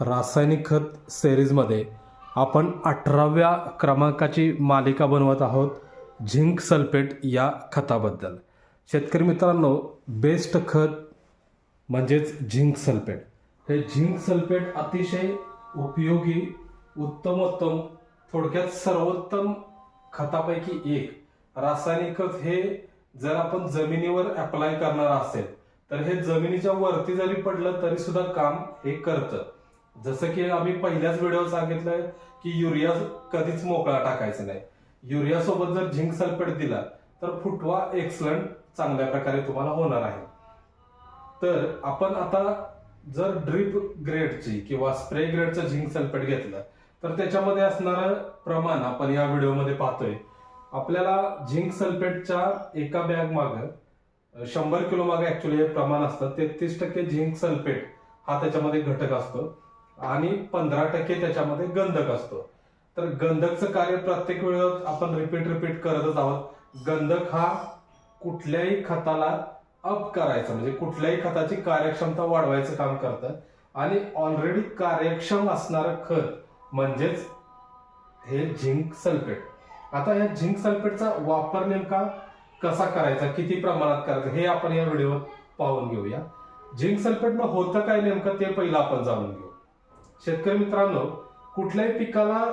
रासायनिक खत सेरीजमध्ये आपण अठराव्या क्रमांकाची मालिका बनवत आहोत झिंक सल्फेट या खताबद्दल. शेतकरी मित्रांनो बेस्ट खत म्हणजेच झिंक सल्फेट. हे झिंक सल्फेट अतिशय उपयोगी उत्तमोत्तम थोडक्यात सर्वोत्तम खतापैकी एक. रासायनिक खत हे जर आपण जमिनीवर अप्लाय करणार असेल तर हे जमिनीच्या वरती जरी पडलं तरी सुद्धा काम हे करतं. जसं की आम्ही पहिल्याच व्हिडिओ सांगितलंय की युरिया कधीच मोकळा टाकायचा नाही. युरिया सोबत जर झिंक सल्फेट दिला तर फुटवा एक्सलंट चांगल्या प्रकारे तुम्हाला होणार आहे. तर आपण आता जर ड्रिप ग्रेडची किंवा स्प्रे ग्रेडचं झिंक सल्फेट घेतलं तर त्याच्यामध्ये असणारं प्रमाण आपण या व्हिडिओमध्ये पाहतोय. आपल्याला झिंक सल्फेटच्या एका बॅग माग शंभर किलो मागे ऍक्च्युली हे प्रमाण असतं. तेहतीस टक्के झिंक सल्फेट हा त्याच्यामध्ये घटक असतो. आणि पंधरा टक्के त्याच्यामध्ये गंधक असतो. तर गंधकचं कार्य प्रत्येक वेळ आपण रिपीट रिपीट करतच आहोत. गंधक हा कुठल्याही खताला अप करायचं म्हणजे कुठल्याही खताची कार्यक्षमता वाढवायचं काम करतं. आणि ऑलरेडी कार्यक्षम असणारं खत म्हणजेच हे झिंक सल्फेट. आता या झिंक सल्फेटचा वापर नेमका कसा करायचा किती प्रमाणात करायचा हे आपण या व्हिडिओ पाहून घेऊया. झिंक सल्फेट होतं काय नेमकं ते पहिलं आपण जाणून घेऊ. शेतकरी मित्रांनो कुठल्याही पिकाला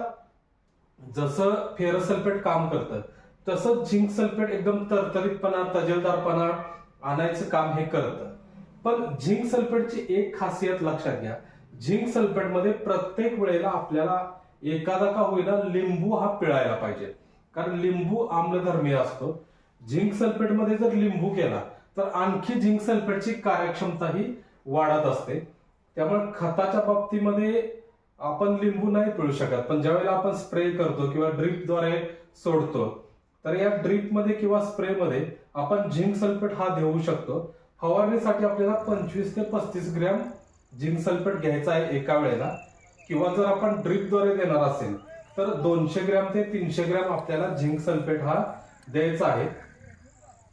जसं फेरस सल्फेट काम करतं तसंच झिंक सल्फेट एकदम तरतरीतपणा तजेलदारपणा आणायचं काम हे करतं. पण झिंक सल्फेटची एक खासियत लक्षात घ्या. झिंक सल्फेटमध्ये प्रत्येक वेळेला आपल्याला एखादा का होईना लिंबू हा पिळायला पाहिजे. कारण लिंबू आम्लधर्मीय असतो. झिंक सल्फेटमध्ये जर लिंबू केला तर आणखी झिंक सल्फेटची कार्यक्षमता ही वाढत असते. त्यामुळे खताच्या बाबतीमध्ये आपण लिंबू नाही पिळू शकत. पण ज्यावेळेला आपण स्प्रे करतो किंवा ड्रिपद्वारे सोडतो तर या ड्रिपमध्ये किंवा स्प्रेमध्ये आपण झिंक सल्फेट हा देऊ शकतो. फवारणीसाठी आपल्याला पंचवीस ते पस्तीस ग्रॅम झिंक सल्फेट घ्यायचा आहे एका वेळेला. किंवा जर आपण ड्रिपद्वारे देणार असेल तर दोनशे ग्रॅम ते तीनशे ग्रॅम आपल्याला झिंक सल्फेट हा द्यायचा आहे.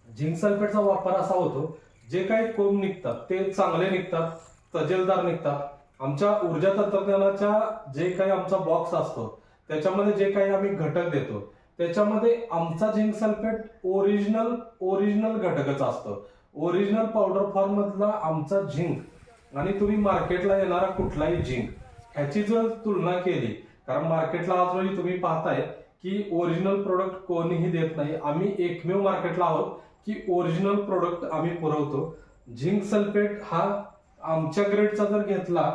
झिंक सल्फेटचा वापर असा होतो जे काही कोंब निघतात ते चांगले निघतात. तजेलदार निघतात. आमच्या ऊर्जा तंत्रज्ञानाच्या जे काही आमचा बॉक्स असतो त्याच्यामध्ये जे काही आम्ही घटक देतो त्याच्यामध्ये आमचा झिंक सल्फेट ओरिजिनल ओरिजिनल घटकच असतो. ओरिजिनल पावडर फॉर्म मधला आमचा झिंक आणि तुम्ही मार्केटला येणारा कुठलाही झिंक ह्याची जर तुलना केली कारण मार्केटला आज रोजी तुम्ही पाहताय की ओरिजिनल प्रोडक्ट कोणीही देत नाही. आम्ही एकमेव मार्केटला आहोत की ओरिजिनल प्रोडक्ट आम्ही पुरवतो. झिंक सल्फेट हा आमच्या ग्रेडचा जर घेतला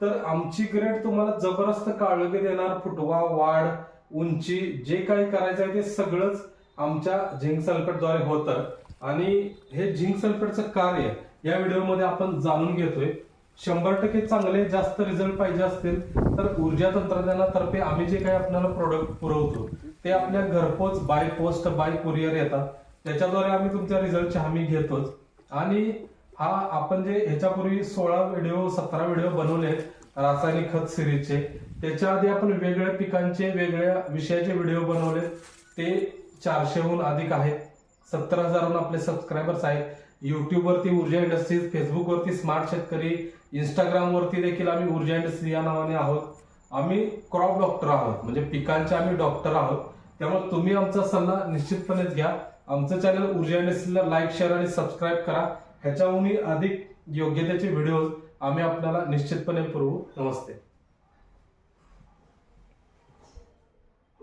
तर आमची ग्रेड तुम्हाला जबरदस्त काळोखी देणार. फुटवा वाढ उंची जे काही करायचं आहे ते सगळंच आमच्या झिंक सल्फेटद्वारे होतं. आणि हे झिंक सल्फेटचं कार्य या व्हिडिओमध्ये आपण जाणून घेतोय. शंभर टक्के चांगले जास्त रिझल्ट पाहिजे असतील तर ऊर्जा तंत्रज्ञानातर्फे आम्ही जे काही आपल्याला प्रोडक्ट पुरवतो ते आपल्या घरपोच बाय पोस्ट बाय कुरिअर येतात. त्याच्याद्वारे आम्ही तुमच्या रिझल्टची हमी घेतोच. आणि हा आपण जे ह्याच्यापूर्वी सोळा व्हिडिओ सतरा व्हिडिओ बनवले रासायनिक खत सिरीजचे त्याच्या आधी आपण वेगळ्या पिकांचे वेगळ्या विषयाचे व्हिडिओ बनवले. ते चारशेहून अधिक आहेत. सत्तर हजारहून आपले सबस्क्रायबर्स आहेत. युट्यूबवरती ऊर्जा इंडस्ट्रीज फेसबुकवरती स्मार्ट शेतकरी इंस्टाग्रामवरती देखील आम्ही ऊर्जा इंडस्ट्री या नावाने आहोत. आम्ही क्रॉप डॉक्टर आहोत. म्हणजे पिकांचे आम्ही डॉक्टर आहोत. त्यामुळे तुम्ही आमचा सल्ला निश्चितपणेच घ्या. आमचं चॅनल ऊर्जा इंडस्ट्रीला लाईक शेअर आणि सबस्क्राईब करा. ह्याच्याहूनही अधिक योग्यतेचे व्हिडिओ आम्ही आपल्याला निश्चितपणे पुरवू. नमस्ते.